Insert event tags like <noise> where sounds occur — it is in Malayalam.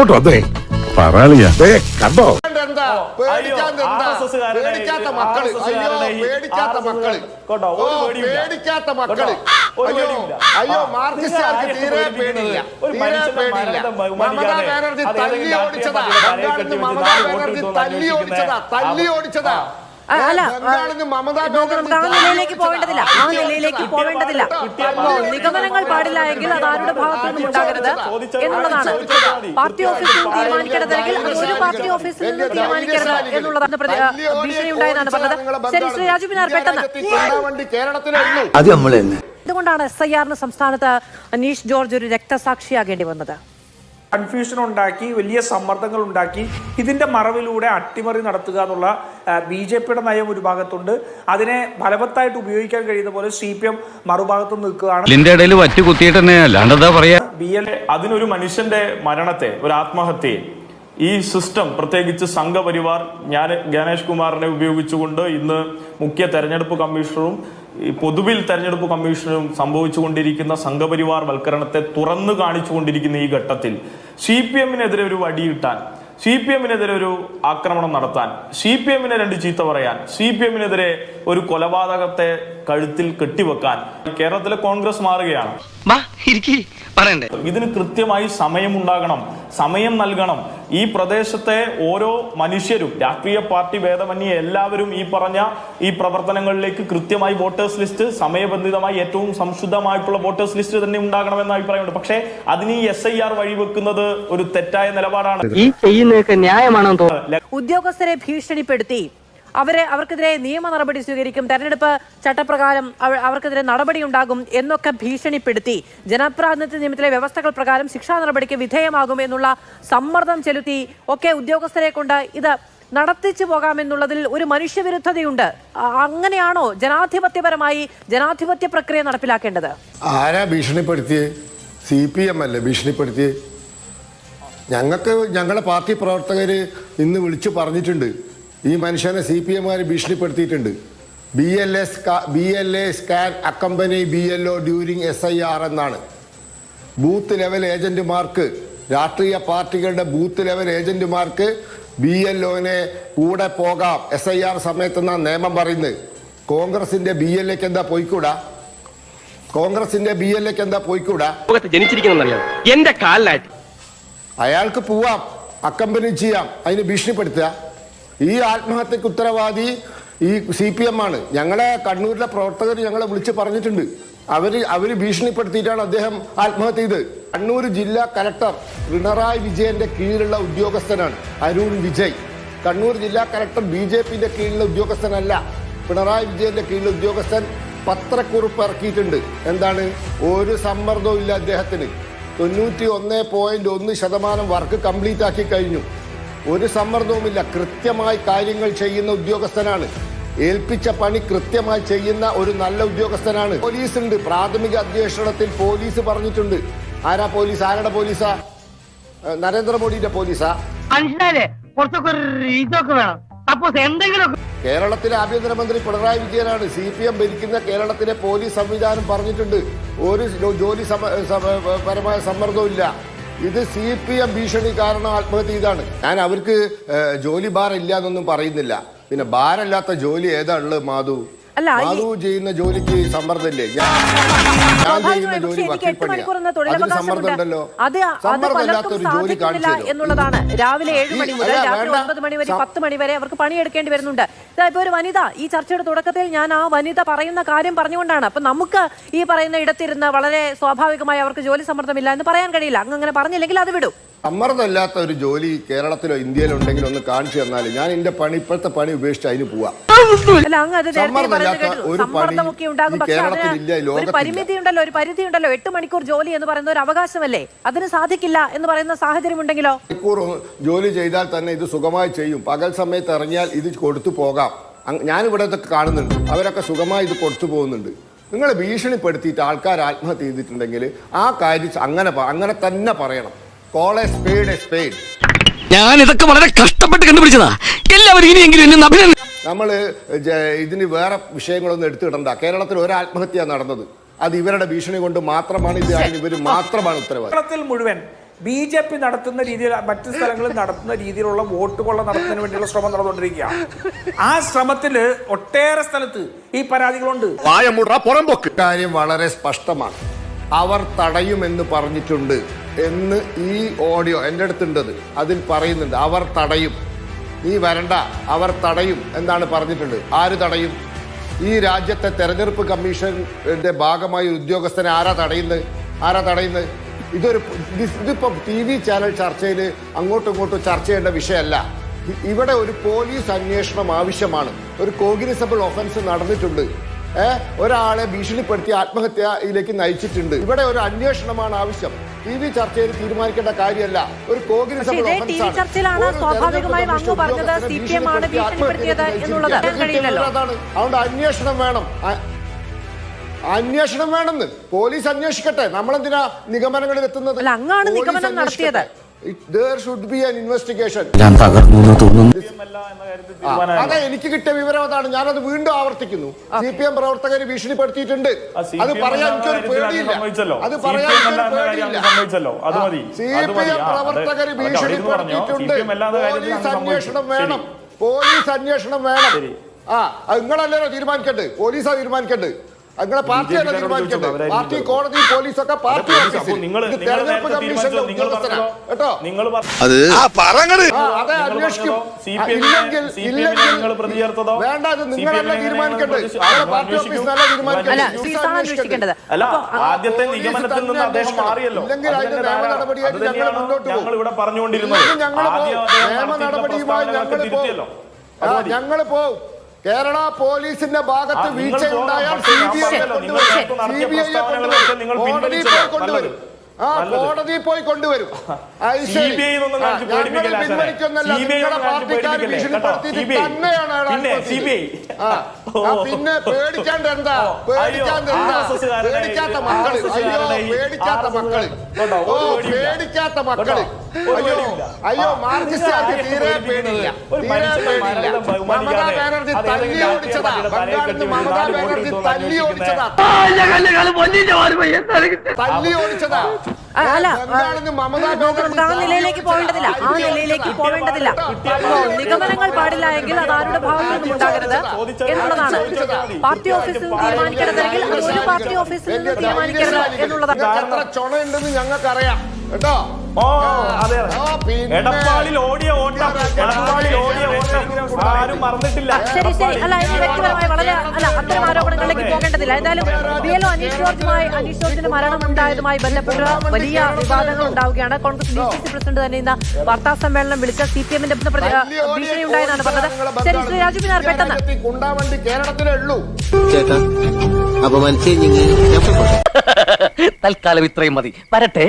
ഇങ്ങോട്ട് വന്നേ. പറയാളിയാ ദേ കണ്ടോ? എന്താ അയ്യോ, പേടിക്കാത്ത എന്താ പേടിക്കാത്ത മക്കൾ. അയ്യോ പേടിക്കാത്ത RSS മക്കൾ. ഓ ഒരു പേടിയില്ല. പേടിക്കാത്ത മക്കൾ. അയ്യോ പേടിയില്ല. അയ്യോ മാർക്സിസ്റ്റുകാർക്ക് തീരെ പേടിയില്ല. തീരെ മമതാ ബാനർജി അത് തല്ലി ഓടിച്ചതാ. തലയിൽ ബംഗാളിൽ നിന്ന് മമതാ ബാനർജി തല്ലി ഓടിച്ചതാ തല്ലി ഓടിച്ചതാ. അല്ല, നമുക്ക് ആ നിലയിലേക്ക്. പോകേണ്ടതില്ല ആ നിലയിലേക്ക് ഓടിച്ചതാ. പോകേണ്ടതില്ല തല്ലി നിഗമനങ്ങൾ പാടില്ല എങ്കിൽ അത് ആരുടെ ഭാഗത്തു നിന്നും ഉണ്ടാകരുത് എന്നുള്ളതാണ്. പാർട്ടി ഓഫീസിൽ നിന്ന് തീരുമാനിക്കേണ്ടതെങ്കിൽ ഒരു പാർട്ടി ഓഫീസിൽ നിന്ന് തീരുമാനിക്കരുത് എന്നുള്ളതാണ് ഭീഷണി ഉണ്ടായെന്നാണ് പറഞ്ഞത്. ശരി ശ്രീ രാജു പിന്നാർ പെട്ടെന്ന്. അത് നമ്മൾ തന്നെ. എന്തുകൊണ്ടാണ് എസ് ഐ ആറിന് സംസ്ഥാനത്ത് അനീഷ് ജോർജ് ഒരു രക്തസാക്ഷിയാകേണ്ടി വന്നത്. കൺഫ്യൂഷൻ ഉണ്ടാക്കി വലിയ സമ്മർദ്ദങ്ങൾ ഉണ്ടാക്കി ഇതിന്റെ മറവിലൂടെ അട്ടിമറി നടത്തുക എന്നുള്ള ബി ജെ പിയുടെ നയം ഒരു ഭാഗത്തുണ്ട്. അതിനെ ഫലവത്തായിട്ട് ഉപയോഗിക്കാൻ കഴിയുന്ന പോലെ സി പി എം മറുഭാഗത്ത് നിൽക്കുകയാണ്. ബി എൽ അതിനൊരു മനുഷ്യന്റെ മരണത്തെ ഒരു ആത്മഹത്യയെ ഈ സിസ്റ്റം പ്രത്യേകിച്ച് സംഘപരിവാർ ഞാൻ ഗണേഷ് കുമാറിനെ ഉപയോഗിച്ചുകൊണ്ട് ഇന്ന് മുഖ്യ തെരഞ്ഞെടുപ്പ് കമ്മീഷണറും ഈ പൊതുവിൽ തെരഞ്ഞെടുപ്പ് കമ്മീഷനും സംഭവിച്ചുകൊണ്ടിരിക്കുന്ന സംഘപരിവാർ വൽക്കരണത്തെ തുറന്നു കാണിച്ചുകൊണ്ടിരിക്കുന്ന ഈ ഘട്ടത്തിൽ സി പി എമ്മിനെതിരെ ഒരു വടിയിട്ടാൻ സി പി എമ്മിനെതിരെ ഒരു ആക്രമണം നടത്താൻ സി പി എമ്മിനെ രണ്ട് ചീത്ത പറയാൻ സി പി എമ്മിനെതിരെ ഒരു കൊലപാതകത്തെ കഴുത്തിൽ കെട്ടിവെക്കാൻ കേരളത്തിലെ കോൺഗ്രസ് മാറുകയാണ്. ഇതിന് കൃത്യമായി സമയമുണ്ടാകണം സമയം നൽകണം. ഈ പ്രദേശത്തെ ഓരോ മനുഷ്യരും രാഷ്ട്രീയ പാർട്ടി ഭേദമന്യേ എല്ലാവരും ഈ പറഞ്ഞ ഈ പ്രവർത്തനങ്ങളിലേക്ക് കൃത്യമായി വോട്ടേഴ്സ് ലിസ്റ്റ് സമയബന്ധിതമായി ഏറ്റവും സംശുദ്ധമായിട്ടുള്ള വോട്ടേഴ്സ് ലിസ്റ്റ് തന്നെ ഉണ്ടാകണമെന്ന അഭിപ്രായമുണ്ട്. പക്ഷേ അതിന് ഈ എസ് ഐ ആർ വഴിവെക്കുന്നത് ഒരു തെറ്റായ നിലപാടാണ്. ഈ ചെയ്യുന്നതൊക്കെ ന്യായമാണോ തോന്നുന്നു. ഉദ്യോഗസ്ഥരെ ഭീഷണിപ്പെടുത്തി. അവരെ അവർക്കെതിരെ നിയമ നടപടി സ്വീകരിക്കും. തെരഞ്ഞെടുപ്പ് ചട്ടപ്രകാരം അവർക്കെതിരെ നടപടി ഉണ്ടാകും എന്നൊക്കെ ഭീഷണിപ്പെടുത്തി. ജനപ്രാതിനിധ്യ നിയമത്തിലെ വ്യവസ്ഥകൾ പ്രകാരം ശിക്ഷാ നടപടിക്ക് വിധേയമാകും എന്നുള്ള സമ്മർദ്ദം ചെലുത്തി ഒക്കെ ഉദ്യോഗസ്ഥരെ കൊണ്ട് ഇത് നടത്തിച്ചു പോകാമെന്നുള്ളതിൽ ഒരു മനുഷ്യവിരുദ്ധതയുണ്ട്. അങ്ങനെയാണോ ജനാധിപത്യപരമായി ജനാധിപത്യ പ്രക്രിയ നടപ്പിലാക്കേണ്ടത്? ആരാ ഭീഷണിപ്പെടുത്തിയേ? സി പി എം അല്ലേ ഭീഷണിപ്പെടുത്തിയേ? ഞങ്ങൾക്ക് ഞങ്ങളുടെ പാർട്ടി പ്രവർത്തകർ ഇന്ന് വിളിച്ചു പറഞ്ഞിട്ടുണ്ട്. ഈ മനുഷ്യനെ സി പി എമ്മുകാർ ഭീഷണിപ്പെടുത്തിയിട്ടുണ്ട്. B L S B L A scan accompany B L O during S I R എന്നാണ്. ബൂത്ത് ലെവൽ ഏജന്റുമാർക്ക് രാഷ്ട്രീയ പാർട്ടികളുടെ ബൂത്ത് ലെവൽ ഏജന്റുമാർക്ക് ബി എൽ ഒനെ കൂടെ പോകാം എസ് ഐ ആർ സമയത്തെന്നാണ് നിയമം പറയുന്നത്. കോൺഗ്രസിന്റെ ബി എൽ എക്ക് എന്താ പോയിക്കൂടാ? കോൺഗ്രസിന്റെ ബി എൽ എക്ക് എന്താ പോയിക്കൂടാ? ജനിച്ചിരിക്കുന്നറിയാം എന്റെ കാലിലായിട്ട് അയാൾക്ക് പോവാം അക്കമ്പനി ചെയ്യാം അതിന് ഭീഷണിപ്പെടുത്തുക. ഈ ആത്മഹത്യക്ക് ഉത്തരവാദി ഈ സി പി എം ആണ്. ഞങ്ങളെ കണ്ണൂരിലെ പ്രവർത്തകർ ഞങ്ങളെ വിളിച്ച് പറഞ്ഞിട്ടുണ്ട്. അവർ അവർ ഭീഷണിപ്പെടുത്തിയിട്ടാണ് അദ്ദേഹം ആത്മഹത്യ ചെയ്തത്. കണ്ണൂർ ജില്ലാ കലക്ടർ പിണറായി വിജയന്റെ കീഴിലുള്ള ഉദ്യോഗസ്ഥനാണ് അരുൺ വിജയ്. കണ്ണൂർ ജില്ലാ കലക്ടർ ബി ജെ പിന്റെ കീഴിലുള്ള ഉദ്യോഗസ്ഥനല്ല. പിണറായി വിജയന്റെ കീഴിലുള്ള ഉദ്യോഗസ്ഥൻ പത്രക്കുറിപ്പ് ഇറക്കിയിട്ടുണ്ട്. എന്താണ്? ഒരു സമ്മർദ്ദവും ഇല്ല അദ്ദേഹത്തിന്. തൊണ്ണൂറ്റി ഒന്ന് പോയിന്റ് ഒന്ന് ശതമാനം വർക്ക് കംപ്ലീറ്റ് ആക്കി കഴിഞ്ഞു. ഒരു സമ്മർദ്ദവുമില്ല. കൃത്യമായി കാര്യങ്ങൾ ചെയ്യുന്ന ഉദ്യോഗസ്ഥനാണ്. ഏൽപ്പിച്ച പണി കൃത്യമായി ചെയ്യുന്ന ഒരു നല്ല ഉദ്യോഗസ്ഥനാണ്. പോലീസ് ഉണ്ട് പ്രാഥമിക അന്വേഷണത്തിൽ പോലീസ് പറഞ്ഞിട്ടുണ്ട്. ആരാ പോലീസ്? ആരുടെ പോലീസാ? നരേന്ദ്രമോദിയുടെ പോലീസാ? കുറച്ചൊക്കെ ഇതൊക്കെ വേണം. സപ്പോസ് എന്തെങ്കിലും കേരളത്തിലെ ആഭ്യന്തരമന്ത്രി പിണറായി വിജയനാണ്. സി പി എം ഭരിക്കുന്ന കേരളത്തിലെ പോലീസ് സംവിധാനം പറഞ്ഞിട്ടുണ്ട്. ഒരു ജോലി പരമായ സമ്മർദ്ദവും ഇല്ല ഇത് സി പി എം ഭീഷണി കാരണം ആത്മഹത്യ ചെയ്താണ്. ഞാൻ അവർക്ക് ജോലി ഭാരം ഇല്ല എന്നൊന്നും പറയുന്നില്ല. പിന്നെ ഭാരമില്ലാത്ത ജോലി ഏതാ ഉള്ളത് മാധു? അല്ല, മാധു ചെയ്യുന്ന ജോലിക്ക് സമ്മർദ്ദമില്ലേ? ഞാൻ ചെയ്യുന്ന ജോലി എന്നുള്ളതാണ്. രാവിലെ ഏഴ് മണി മുതൽ രാത്രി. ഒൻപത് മണി വരെ പത്ത് മണി വരെ അവർക്ക് പണിയെടുക്കേണ്ടി വരുന്നുണ്ട്. ഇപ്പൊ ഒരു വനിത ഈ ചർച്ചയുടെ തുടക്കത്തിൽ ഞാൻ ആ വനിത പറയുന്ന കാര്യം പറഞ്ഞുകൊണ്ടാണ്. അപ്പൊ നമുക്ക് ഈ പറയുന്ന ഇടത്തിരുന്ന് വളരെ സ്വാഭാവികമായി അവർക്ക് ജോലി സമ്മർദ്ദമില്ല എന്ന് പറയാൻ കഴിയില്ല. അങ്ങ് അങ്ങനെ പറഞ്ഞില്ലെങ്കിൽ അത് വിടും. സമ്മർദ്ദമില്ലാത്ത ഒരു ജോലി കേരളത്തിലോ ഇന്ത്യയിലോ ഉണ്ടെങ്കിൽ ഒന്ന് കാണിച്ചു തന്നാൽ ഞാൻ എന്റെ പണി ഇപ്പോഴത്തെ പണി ഉപേക്ഷിച്ച് അതിന് പോവാം. സമ്മർദ്ദമില്ലാത്ത ഒരു പണി കേരളത്തിലില്ല, അതിന് ഒരു ഉണ്ടല്ലോ ഒരു പരിധി ഉണ്ടല്ലോ. എട്ട് മണിക്കൂർ ജോലി എന്ന് പറയുന്ന ഒരു അവകാശമല്ലേ? അതിന് സാധിക്കില്ല എന്ന് പറയുന്ന സാഹചര്യം ഉണ്ടെങ്കിലോ? മണിക്കൂർ ജോലി ചെയ്താൽ തന്നെ ഇത് സുഖമായി ചെയ്യും. പകൽ സമയത്ത് ഇറങ്ങിയാൽ ഇത് കൊടുത്തു പോകാം. ഞാനിവിടെ ഇതൊക്കെ കാണുന്നുണ്ട്. അവരൊക്കെ സുഖമായി ഇത് കൊടുത്തു പോകുന്നുണ്ട്. നിങ്ങൾ ഭീഷണിപ്പെടുത്തിയിട്ട് ആൾക്കാർ ആത്മഹത്യ ചെയ്തിട്ടുണ്ടെങ്കിൽ ആ കാര്യം അങ്ങനെ അങ്ങനെ തന്നെ പറയണം. കോൾ എ സ്പേഡ് ഞാൻ ഇതൊക്കെ വളരെ കഷ്ടപ്പെട്ട് കണ്ടുപിടിച്ചതാ. എല്ലാവരും ഇനിയെങ്കിലും എന്നെ അഭിനന്ദ നമ്മൾ ഇതിന് വേറെ വിഷയങ്ങളൊന്നും എടുത്തിടണ്ട കേരളത്തിൽ ഒരു ആത്മഹത്യ നടന്നത്. അത് ഇവരുടെ ഭീഷണി കൊണ്ട് മാത്രമാണ് ഇത് ഇവർ മാത്രമാണ് ഉത്തരവാദി. കേരളത്തിൽ മുഴുവൻ ബി ജെ പി നടത്തുന്ന രീതിയിൽ മറ്റു സ്ഥലങ്ങളിൽ നടത്തുന്ന രീതിയിലുള്ള വോട്ട് കൊള്ള നടത്തുന്നതിന് വേണ്ടിയുള്ള ശ്രമം നടന്നുകൊണ്ടിരിക്കുക. ആ ശ്രമത്തിൽ ഒട്ടേറെ സ്ഥലത്ത് ഈ പരാതികളുണ്ട്. കാര്യം വളരെ സ്പഷ്ടമാണ്. അവർ തടയുമെന്ന് പറഞ്ഞിട്ടുണ്ട്. എന്ന് ഈ ഓഡിയോ എന്റെ അടുത്തുണ്ടത്. അതിൽ പറയുന്നുണ്ട് അവർ തടയും. നീ വരണ്ട അവർ തടയും എന്നാണ് പറഞ്ഞിട്ടുണ്ട്. ആര് തടയും? ഈ രാജ്യത്തെ തെരഞ്ഞെടുപ്പ് കമ്മീഷന്റെ ഭാഗമായി ഉദ്യോഗസ്ഥനെ ആരാ തടയുന്നത്? ആരാ തടയുന്നത്? ഇതൊരു ഇതിപ്പം ടി വി ചാനൽ ചർച്ചയിൽ അങ്ങോട്ടും ഇങ്ങോട്ടും ചർച്ച ചെയ്യേണ്ട വിഷയമല്ല. ഇവിടെ ഒരു പോലീസ് അന്വേഷണം ആവശ്യമാണ്. ഒരു കോഗ്നിസബിൾ ഒഫൻസ് നടന്നിട്ടുണ്ട്. ഏഹ് ഒരാളെ ഭീഷണിപ്പെടുത്തി ആത്മഹത്യയിലേക്ക് നയിച്ചിട്ടുണ്ട്. ഇവിടെ ഒരു അന്വേഷണമാണ് ആവശ്യം. ടി വി ചർച്ചയിൽ തീരുമാനിക്കേണ്ട കാര്യമല്ല. ഒരു കോഗ്നിസബിൾ ചർച്ചയിലാണ് സ്വാഭാവികമായും അങ്ങ് പറഞ്ഞത് CPM ആണ് ഭീഷണിപ്പെടുത്തിയത് എന്നുള്ളത്. കഴിയില്ലല്ലോ. അതുകൊണ്ട് അന്വേഷണം വേണം. അന്വേഷണം വേണമെന്ന്. പോലീസ് അന്വേഷിക്കട്ടെ. നമ്മളെന്തിനാ നിഗമനങ്ങളിൽ എത്തുന്നത്? അങ്ങാണ് നിഗമനം നടത്തിയത്. ഞാൻ തകർന്നു എന്ന് തോന്നുന്നു. അല്ല എന്ന കാര്യത്തിൽ അതെ. എനിക്ക് കിട്ടിയ വിവരം അതാണ്. ഞാനത് വീണ്ടും ആവർത്തിക്കുന്നു. സി പി എം പ്രവർത്തകർ ഭീഷണിപ്പെടുത്തിയിട്ടുണ്ട്. അത് പറയാൻ എനിക്കൊരു പേടിയില്ല. അത് പറയാൻ പേടിയില്ല. C P. എം പ്രവർത്തകർ. ഭീഷണിപ്പെടുത്തിയിട്ടുണ്ട്. കാര്യത്തിൽ പോലീസ് അന്വേഷണം വേണം. പോലീസ് അന്വേഷണം വേണം. ആ നിങ്ങളല്ലല്ലോ തീരുമാനിക്കട്ടെ പോലീസാ തീരുമാനിക്കട്ടെ അത് നിങ്ങളെ പാർട്ടിയാണ് തീരുമാനിക്കേണ്ടത് തീരുമാനിക്കട്ടെ പാർട്ടി. കോടതി പോലീസൊക്കെ പാർട്ടി തെരഞ്ഞെടുപ്പ് കമ്മീഷന്റെ ഉദ്യോഗസ്ഥനാ. കേട്ടോ? നിങ്ങൾ പറഞ്ഞ ആ, അതെ അന്വേഷിക്കും. ഇല്ലെങ്കിൽ വേണ്ട അത് നിങ്ങളല്ല പ്രതി- പാർട്ടി ആ, ഓഫീസിനല്ല. തീരുമാനിക്കേണ്ടത്? അല്ല ആദ്യത്തെ നിഗമനത്തിൽ നിന്ന് അദ്ദേഹം മാറിയല്ലോ. ഇല്ലെങ്കിൽ അതിന്റെ അതിന്റെ നിയമ നടപടിയായിട്ട് ഞങ്ങൾ മുന്നോട്ട് പോകും. ഞങ്ങൾ ഇവിടെ പറഞ്ഞുകൊണ്ടിരുന്നത്. ഇല്ലെങ്കിൽ ഞങ്ങൾ പോകും. നിയമ നടപടിയുമായി ഞങ്ങൾ പോകും ഞങ്ങൾ കേരള പോലീസിന്റെ ഭാഗത്ത് ആ, വീഴ്ച ഉണ്ടായാൽ പക്ഷേ സി ബി ഐ കൊണ്ടുവരും. സി ബി ഐ കൊണ്ടുവരും. കോടതി കോടതിയിൽ പോയി കൊണ്ടുവരും. ആ നല്ലത്. പോയി കൊണ്ടുവരും. <laughs> പിന്നെ പേടിക്കാണ്ട് എന്താ? ഓ, പേടിക്കാണ്ട് എന്താ? പേടിക്കാത്ത മക്കൾ. അയ്യോ പേടിക്കാത്ത മക്കൾ. ഓ പേടിക്കാത്ത മക്കൾ. അയ്യോ അയ്യോ മാർക്സിസ്റ്റാർക്ക് തീരെ പേടില്ല പേടിയില്ല. ഒരു തീരെ ബഹുമാനിക്കാതെ മമതാ ബാനർജി തല്ലി ഓടിച്ചതാ. ബംഗാളിൽ മമതാ ബാനർജി തല്ലി ഓടിച്ചതാ. തല്ലി ഓടിച്ചതാ. അല്ല, നമുക്ക് ആ നിലയിലേക്ക്. പോകേണ്ടതില്ല. ആ നിലയിലേക്ക്. പോകേണ്ടതില്ല. നിഗമനങ്ങൾ പാടില്ല എങ്കിൽ അത് ആരുടെ ഭാഗത്തു നിന്നും ഉണ്ടാകരുത് എന്നുള്ളതാണ്. പാർട്ടി ഓഫീസിൽ നിന്ന് തീരുമാനിക്കരുതെങ്കിൽ ഒരു പാർട്ടി ഓഫീസിൽ നിന്ന് തീരുമാനിക്കരുത് എന്നുള്ളതാണ്. ഞങ്ങൾക്കറിയാം. കേട്ടോ? ഓ അതെ എടപ്പാളിൽ ഓടിയ ഓട്ടം. എടപ്പാളിൽ ഓടിയ ഓട്ടം ആരും മറന്നിട്ടില്ല. ശരി ശരി. അല്ല വ്യക്തിപരമായി വളരെ അല്ല അത്തരം ആരോപണങ്ങളിലേക്ക് പോകേണ്ടതില്ല. എന്തായാലും ബി എൽ ഒ അനീഷ് ജോർജുമായി അനീഷ് ജോർജിന്റെ മരണം ഉണ്ടായതുമായി ബന്ധപ്പെട്ട് വലിയ വിവാദങ്ങൾ ഉണ്ടാവുകയാണ്. Congress D C C president തന്നെ ഇന്ന് വാർത്താ സമ്മേളനം വിളിച്ച സി പി എമ്മിന്റെ ഭീഷണി ഉണ്ടായെന്നാണ് പറഞ്ഞത്. ശരി ശ്രീ രാജു പിന്നാർ പെട്ടെന്ന്. കുണ്ടാവണ്ടി കേരളത്തിലേ ഉള്ളൂ. ചേട്ടാ അപമാനിച്ചേ ഞാൻ <laughs> തൽക്കാലം ഇത്രയും മതി. വരട്ടെ.